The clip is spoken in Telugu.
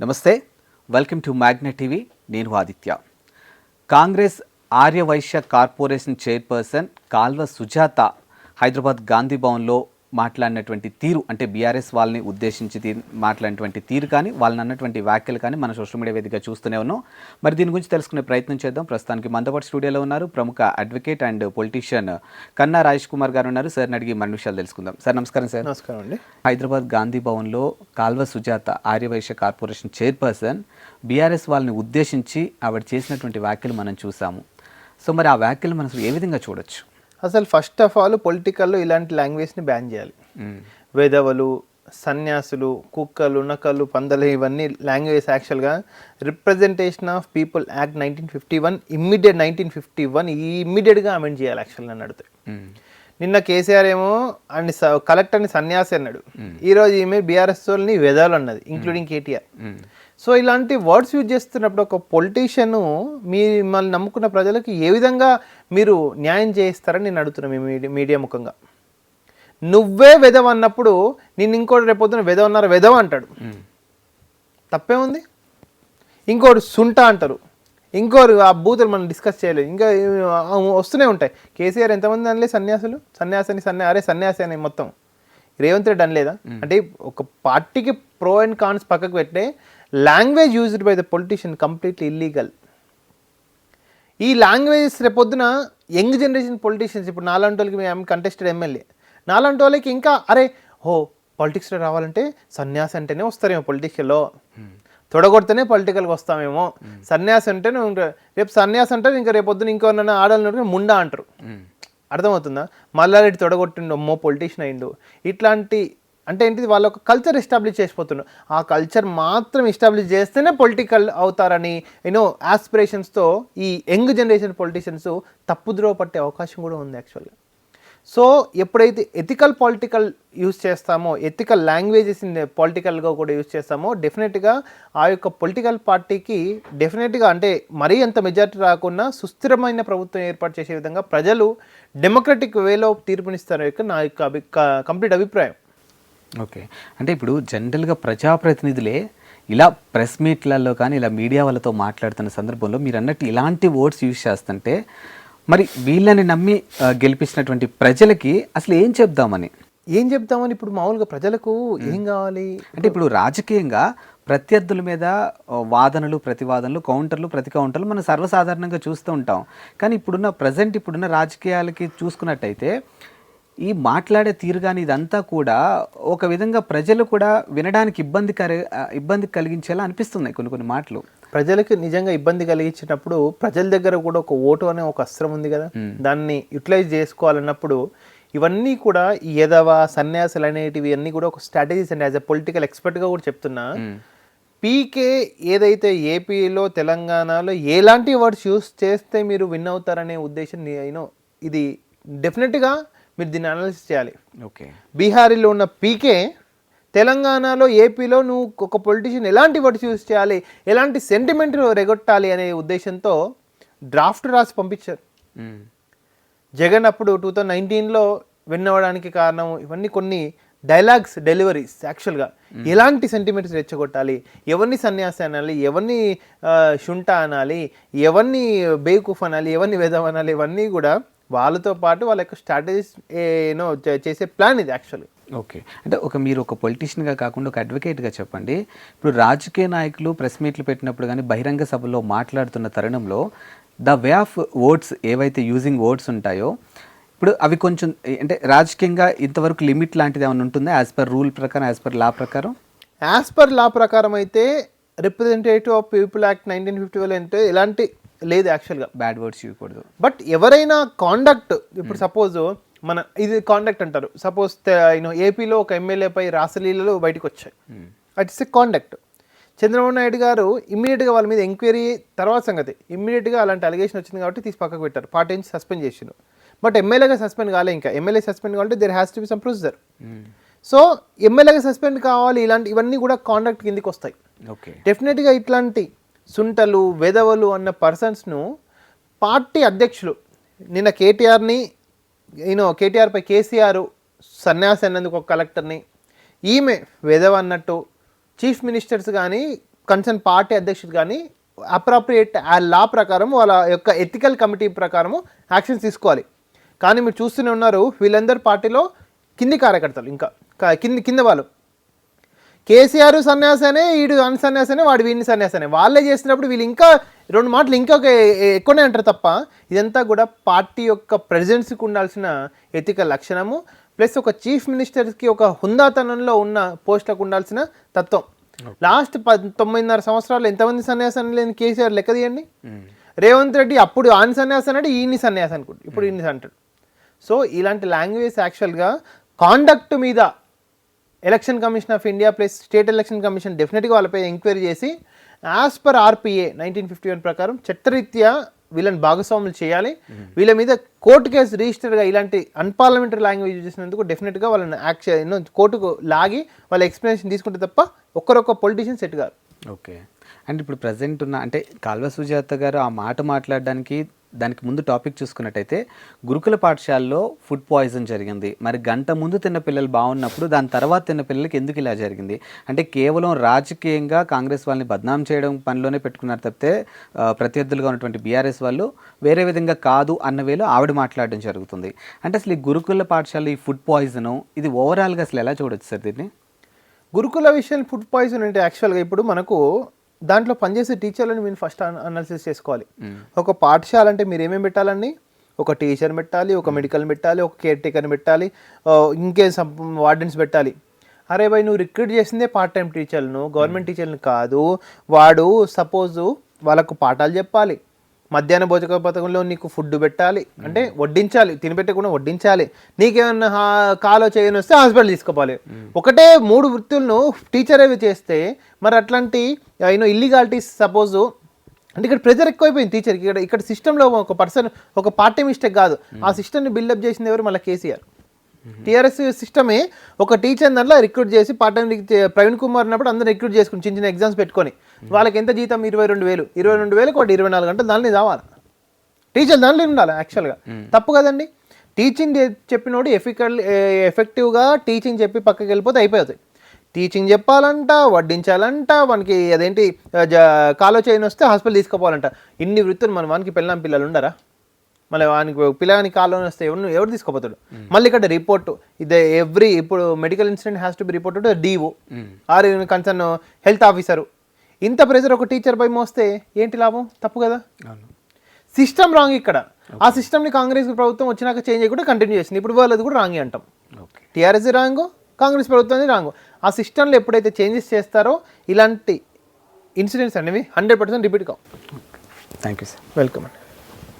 నమస్తే వెల్కమ్ టు మ్యాగ్నెట్ టీవీ. నేను ఆదిత్య. కాంగ్రెస్ ఆర్యవైశ్య కార్పొరేషన్ చైర్పర్సన్ కాల్వ సుజాత హైదరాబాద్ గాంధీ భవన్లో మాట్లాడినటువంటి తీరు అంటే బీఆర్ఎస్ వాళ్ళని ఉద్దేశించి మాట్లాడినటువంటి తీరు కానీ వాళ్ళని అన్నటువంటి వ్యాఖ్యలు కానీ మన సోషల్ మీడియా వేదికగా చూస్తూనే ఉన్నాం. మరి దీని గురించి తెలుసుకునే ప్రయత్నం చేద్దాం. ప్రస్తుతానికి మందపాటి స్టూడియోలో ఉన్నారు ప్రముఖ అడ్వకేట్ అండ్ పొలిటీషియన్ కన్నా రాజేష్ కుమార్ గారు ఉన్నారు. సార్ని అడిగి మన విషయాలు తెలుసుకుందాం. సార్ నమస్కారం సార్. నమస్కారం అండి. హైదరాబాద్ గాంధీ భవన్లో Kalva Sujatha Arya Vysya corporation chairperson BRS వాళ్ళని ఉద్దేశించి ఆవిడ చేసినటువంటి వ్యాఖ్యలు మనం చూసాము. సో మరి ఆ వ్యాఖ్యలు మనం ఏ విధంగా చూడొచ్చు? అసలు ఫస్ట్ ఆఫ్ ఆల్ పొలిటికల్లో ఇలాంటి లాంగ్వేజ్ని బ్యాన్ చేయాలి. వేదవలు సన్యాసులు కుక్కలు నకలు పందలు ఇవన్నీ లాంగ్వేజ్ యాక్చువల్గా representation of people act nineteen fifty one immediate nineteen fifty one ఇమ్మీడియట్గా అమెండ్ చేయాలి యాక్చువల్ నన్ను అడిగితే. నిన్న కేసీఆర్ ఏమో అండ్ కలెక్టర్ని సన్యాసి అన్నాడు. ఈ రోజు ఈమె బీఆర్ఎస్ వాళ్ళని వెదాలు అన్నది ఇంక్లూడింగ్ కేటీఆర్. సో ఇలాంటి వర్డ్స్ యూజ్ చేస్తున్నప్పుడు ఒక పొలిటీషియన్ మీ మిమ్మల్ని నమ్ముకున్న ప్రజలకు ఏ విధంగా మీరు న్యాయం చేయిస్తారని నేను అడుగుతున్నాను మీ మీడియా మీడియా ముఖంగా. నువ్వే వెదవ అన్నప్పుడు నేను ఇంకోటి రేపొద్దున వెదవ అన్నారు వెదవ అంటాడు. తప్పే ఉంది ఇంకోటి సుంట అంటారు. ఇంకోరు ఆ బూతులు మనం డిస్కస్ చేయలేదు. ఇంకా వస్తూనే ఉంటాయి. కేసీఆర్ ఎంతమంది అనలే సన్యాసులు? సన్యాసని సన్యా అరే సన్యాసి అని మొత్తం. రేవంత్ రెడ్డి అనలేదా? అంటే ఒక పార్టీకి ప్రో అండ్ కాన్స్ పక్కకు పెట్టే language used by the politician completely illegal ఈ లాంగ్వేజెస్ రేపొద్దున యంగ్ జనరేషన్ పొలిటీషియన్స్ ఇప్పుడు నాలాంటి వాళ్ళకి మేము కంటెస్టెడ్ ఎమ్మెల్యే నాలాంటి వాళ్ళకి ఇంకా అరే హో పాలిటిక్స్లో రావాలంటే సన్యాసి అంటేనే వస్తారేమో పొలిటిక్స్లో తొడగొడితేనే పొలిటికల్కి వస్తామేమో. సన్యాసి అంటేనే ఉంటా- రేపు సన్యాసి అంటే ఇంకా రేపొద్దున ఇంకో ఆడాలని ముండా అంటారు. అర్థమవుతుందా? మల్లారెడ్డి తొడగొట్టిండు అమ్మో పొలిటీషియన్ అయిండు. ఇట్లాంటి అంటే ఏంటిది? వాళ్ళ ఒక కల్చర్ ఎస్టాబ్లిష్ చేసిపోతున్నారు. ఆ కల్చర్ మాత్రం ఎస్టాబ్లిష్ చేస్తేనే పొలిటికల్ అవుతారని యూనో ఆస్పిరేషన్స్తో ఈ యంగ్ జనరేషన్ పొలిటీషియన్స్ తప్పుద్రోవ పట్టే అవకాశం కూడా ఉంది యాక్చువల్గా సో ఎప్పుడైతే ఎథికల్ పొలిటికల్ యూస్ చేస్తామో ఎథికల్ లాంగ్వేజెస్ పొలిటికల్గా కూడా యూజ్ చేస్తామో డెఫినెట్గా ఆ యొక్క పొలిటికల్ పార్టీకి డెఫినెట్గా అంటే మరీ అంత మెజార్టీ రాకుండా సుస్థిరమైన ప్రభుత్వం ఏర్పాటు చేసే విధంగా ప్రజలు డెమోక్రటిక్ వేలో తీర్పునిస్తారు యొక్క నా యొక్క అభి కంప్లీట్ అభిప్రాయం. ఓకే. అంటే ఇప్పుడు జనరల్గా ప్రజాప్రతినిధులే ఇలా ప్రెస్ మీట్లలో కానీ ఇలా మీడియా వాళ్ళతో మాట్లాడుతున్న సందర్భంలో మీరు అన్నట్టు ఇలాంటి వర్డ్స్ యూజ్ చేస్తుంటే మరి వీళ్ళని నమ్మి గెలిపించినటువంటి ప్రజలకి అసలు ఏం చెప్దామని? ఏం చెప్తామని ఇప్పుడు మామూలుగా ప్రజలకు ఏం కావాలి? అంటే ఇప్పుడు రాజకీయంగా ప్రత్యర్థుల మీద వాదనలు ప్రతివాదనలు కౌంటర్లు ప్రతి కౌంటర్లు మనం సర్వసాధారణంగా చూస్తూ ఉంటాం. కానీ ఇప్పుడున్న ప్రజెంట్ ఇప్పుడున్న రాజకీయాలకి చూసుకున్నట్టయితే ఈ మాట్లాడే తీరు కానీ ఇదంతా కూడా ఒక విధంగా ప్రజలు కూడా వినడానికి ఇబ్బంది ఇబ్బంది కలిగించేలా అనిపిస్తున్నాయి కొన్ని కొన్ని మాటలు. ప్రజలకు నిజంగా ఇబ్బంది కలిగించినప్పుడు ప్రజల దగ్గర కూడా ఒక ఓటు అనే ఒక అస్త్రం ఉంది కదా. దాన్ని యూటిలైజ్ చేసుకోవాలన్నప్పుడు ఇవన్నీ కూడా ఎదవ సన్యాసులు అనేటివి అన్నీ కూడా ఒక స్ట్రాటజీస్ అండి. యాజ్ అ పొలిటికల్ ఎక్స్పర్ట్గా కూడా చెప్తున్నా. పీకే ఏదైతే ఏపీలో తెలంగాణలో ఎలాంటి వర్డ్స్ యూస్ చేస్తే మీరు విన్ అవుతారనే ఉద్దేశం యూనో ఇది డెఫినెట్గా మీరు దీన్ని అనాలిసిస్ చేయాలి. ఓకే. బీహారీలో ఉన్న పీకే తెలంగాణలో ఏపీలో నువ్వు ఒక పొలిటీషియన్ ఎలాంటి వర్డ్స్ యూస్ చేయాలి? ఎలాంటి సెంటిమెంట్ రెగొట్టాలి అనే ఉద్దేశంతో డ్రాఫ్ట్ రాసి పంపించారు. జగన్ అప్పుడు టూ థౌజండ్ నైన్టీన్లో విన్ అవ్వడానికి కారణం ఇవన్నీ కొన్ని డైలాగ్స్ డెలివరీస్ యాక్చువల్గా ఎలాంటి సెంటిమెంట్స్ రెచ్చగొట్టాలి? ఎవరిని సన్యాసి అనాలి? ఎవరిని శుంఠ అనాలి? ఎవరిని బేకూఫ్ అనాలి? ఎవరిని వేదం అనాలి? ఇవన్నీ కూడా వాళ్ళతో పాటు వాళ్ళ యొక్క స్ట్రాటజీస్ ఏనో చేసే ప్లాన్ ఇది యాక్చువల్గా ఓకే అంటే ఒక మీరు ఒక పొలిటీషియన్గా కాకుండా ఒక అడ్వకేట్గా చెప్పండి. ఇప్పుడు రాజకీయ నాయకులు ప్రెస్ మీట్లు పెట్టినప్పుడు కానీ బహిరంగ సభలో మాట్లాడుతున్న తరుణంలో ద వే ఆఫ్ వర్డ్స్ ఏవైతే యూజింగ్ వర్డ్స్ ఉంటాయో ఇప్పుడు అవి కొంచెం అంటే రాజకీయంగా ఇంతవరకు లిమిట్ లాంటిది ఏమైనా ఉంటుందా? యాజ్ పర్ రూల్ ప్రకారం యాజ్ పర్ లా ప్రకారం? యాజ్ పర్ లా ప్రకారం అయితే representative of people act nineteen fifty one అంటే ఎలాంటి లేదు యాక్చువల్గా బ్యాడ్ వర్డ్స్ ఇవ్వకూడదు. బట్ ఎవరైనా కాండక్ట్ ఇప్పుడు సపోజ్ మన ఇది కాండక్ట్ అంటారు. సపోజ్ యూనో ఏపీలో ఒక ఎమ్మెల్యేపై రాసలీలలు బయటకు వచ్చాయి it's a conduct Chandrababu Naidu గారు ఇమ్మీడియట్గా వాళ్ళ మీద ఎంక్వైరీ తర్వాత సంగతి. ఇమ్మీడియట్గా అలాంటి అలిగేషన్ వచ్చింది కాబట్టి తీసి పక్కకు పెట్టారు. పార్టీ నుంచి సస్పెండ్ చేసిండు. బట్ ఎమ్మెల్యేగా సస్పెండ్ కాలే ఇంకా. ఎమ్మెల్యే సస్పెండ్ కావాలంటే there has to be some procedure so ఎమ్మెల్యేగా సస్పెండ్ కావాలి ఇలాంటి ఇవన్నీ కూడా కాండక్ట్ కిందికి వస్తాయి. ఓకే డెఫినెట్గా ఇట్లాంటి సుంటలు వెదవలు అన్న పర్సన్స్ను పార్టీ అధ్యక్షులు నిన్న కేటీఆర్ని నేను కేటీఆర్పై కేసీఆర్ సన్యాసి అన్నందుకు ఒక కలెక్టర్ని ఈమె వెదవ అన్నట్టు చీఫ్ మినిస్టర్స్ కానీ కన్సర్న్ పార్టీ అధ్యక్షుడు కానీ అప్రాప్రియేట్ ఆ లా ప్రకారం వాళ్ళ యొక్క ఎథికల్ కమిటీ ప్రకారము యాక్షన్స్ తీసుకోవాలి. కానీ మీరు చూస్తూనే ఉన్నారు వీళ్ళందరి పార్టీలో కింది కార్యకర్తలు ఇంకా కింది కింద వాళ్ళు. కేసీఆర్ సన్యాసనే వీడు అన్ సన్యాసనే వాడు వీడిని సన్యాసనే. వాళ్ళే చేసినప్పుడు వీళ్ళు ఇంకా రెండు మాటలు ఇంకా ఎక్కువనే అంటారు తప్ప ఇదంతా కూడా పార్టీ యొక్క ప్రెసిడెన్సీకి ఉండాల్సిన ఎతిక లక్షణము ప్లస్ ఒక చీఫ్ మినిస్టర్కి ఒక హుందాతనంలో ఉన్న పోస్టులకు ఉండాల్సిన తత్వం. లాస్ట్ ప తొమ్మిదిన్నర సంవత్సరాలు ఎంతమంది సన్యాసాన్ని లేని కేసీఆర్ లెక్క తీయండి. రేవంత్ రెడ్డి అప్పుడు ఆని సన్యాసం అంటే ఈయన్ని సన్యాసం అనుకుంటు ఇప్పుడు ఈయన్ని అంటాడు. సో ఇలాంటి లాంగ్వేజ్ యాక్చువల్గా కాండక్ట్ మీద election commission of India plus state election commission డెఫినెట్గా వాళ్ళపై ఎంక్వైరీ చేసి as per RPA nineteen fifty one ప్రకారం చట్టరీత్యా వీళ్ళని భాగస్వాములు చేయాలి. వీళ్ళ మీద కోర్టు కేసు రిజిస్టర్గా ఇలాంటి అన్పార్లమెంటరీ లాంగ్వేజ్ యూజ్ చేసినందుకు డెఫినెట్గా వాళ్ళని యాక్షన్ కోర్టుకు లాగి వాళ్ళ ఎక్స్ప్లెనేషన్ తీసుకుంటే తప్ప ఒక్కరొక్క పొలిటీషియన్ సెట్ కాదు. ఓకే. అండ్ ఇప్పుడు ప్రజెంట్ ఉన్న అంటే కాల్వ సుజాత గారు ఆ మాట మాట్లాడడానికి దానికి ముందు టాపిక్ చూసుకున్నట్టయితే గురుకుల పాఠశాలలో ఫుడ్ పాయిజన్ జరిగింది. మరి గంట ముందు తిన్న పిల్లలు బాగున్నప్పుడు దాని తర్వాత తిన్న పిల్లలకి ఎందుకు ఇలా జరిగింది? అంటే కేవలం రాజకీయంగా కాంగ్రెస్ వాళ్ళని బద్నాం చేయడం పనిలోనే పెట్టుకున్నారు తప్పితే ప్రత్యర్థులుగా ఉన్నటువంటి బీఆర్ఎస్ వాళ్ళు వేరే విధంగా కాదు అన్న వేలో ఆవిడ మాట్లాడడం జరుగుతుంది. అంటే అసలు ఈ గురుకుల పాఠశాల ఈ ఫుడ్ పాయిజన్ ఇది ఓవరాల్గా అసలు ఎలా చూడొచ్చు సార్ దీన్ని? గురుకుల విషయం ఫుడ్ పాయిజన్ అంటే యాక్చువల్గా ఇప్పుడు మనకు దాంట్లో పనిచేసే టీచర్లను మీరు ఫస్ట్ అనాలిసిస్ చేసుకోవాలి. ఒక పాఠశాల అంటే మీరు ఏమేమి పెట్టాలండి? ఒక టీచర్ పెట్టాలి ఒక మెడికల్ పెట్టాలి ఒక కేర్ టేకర్ని పెట్టాలి ఇంకేం వార్డెన్స్ పెట్టాలి. అరే భయ్ నువ్వు రిక్రూట్ చేసిందే పార్ట్ టైం టీచర్లను గవర్నమెంట్ టీచర్లను కాదు. వాడు సపోజు వాళ్ళకు పాఠాలు చెప్పాలి. మధ్యాహ్న భోజక పథకంలో నీకు ఫుడ్ పెట్టాలి. అంటే వడ్డించాలి. తినిపెట్టకుండా వడ్డించాలి. నీకేమన్నా కాలో చేయని వస్తే హాస్పిటల్ తీసుకోవాలి ఒకటే మూడు వృత్తులను టీచర్ అవి చేస్తే మరి అట్లాంటి యూనో ఇల్లీగాలిటీస్ సపోజ్ అంటే ఇక్కడ ప్రెజర్ ఎక్కువైపోయింది టీచర్కి ఇక్కడ ఇక్కడ సిస్టంలో ఒక పర్సన్ ఒక పార్టీ మిస్టేక్ కాదు. ఆ సిస్టమ్ని బిల్డప్ చేసింది ఎవరు? మళ్ళీ కేసీఆర్. టీఆర్ఎస్ సిస్టమే ఒక టీచర్ దాంట్లో రిక్రూట్ చేసి పార్ట్ టైం ప్రవీణ్ కుమార్ ఉన్నప్పుడు అందరూ రిక్రూట్ చేసుకుని చిన్న చిన్న ఎగ్జామ్స్ పెట్టుకొని వాళ్ళకి ఎంత జీతం? ఇరవై రెండు వేలు. ఇరవై రెండు వేలకు ఒకటి ఇరవై నాలుగు గంటలు దాన్ని కావాలి టీచర్ దాంట్లో ఉండాలి యాక్చువల్గా తప్పు కదండి? టీచింగ్ చెప్పినోడు ఎఫికల్ ఎఫెక్టివ్గా టీచింగ్ చెప్పి పక్కకి వెళ్ళిపోతే అయిపోతుంది టీచింగ్ చెప్పాలంట వడ్డించాలంట మనకి అదేంటి కాలో చేయని వస్తే హాస్పిటల్ తీసుకుపోవాలంట. ఇన్ని వృత్తులు మన వానికి పిల్లం పిల్లలు ఉండరా? మళ్ళీ వానికి పిల్లగానికి కాలో వస్తే ఎవరు ఎవరు తీసుకుపోతాడు? మళ్ళీ ఇక్కడ రిపోర్ట్. ఇది ఎవ్రీ ఇప్పుడు medical incident has to be reported DO or concern health officer. ఇంత ప్రెజర్ ఒక టీచర్ పై మోస్తే ఏంటి లాభం? తప్పు కదా? సిస్టమ్ రాంగ్ ఇక్కడ. ఆ సిస్టమ్ని కాంగ్రెస్ ప్రభుత్వం వచ్చినాక చేంజ్ చేయకుండా కంటిన్యూ చేసింది. ఇప్పుడు వాళ్ళది కూడా రాంగ్ అంటాం. టీఆర్ఎస్ రాంగు కాంగ్రెస్ ప్రభుత్వం రాంగు ఆ సిస్టంలో ఎప్పుడైతే చేంజెస్ చేస్తారో ఇలాంటి ఇన్సిడెంట్స్ అనేవి హండ్రెడ్ పర్సెంట్ రిపీట్ కావు. థ్యాంక్ యూ సార్ వెల్కమ్ అండి.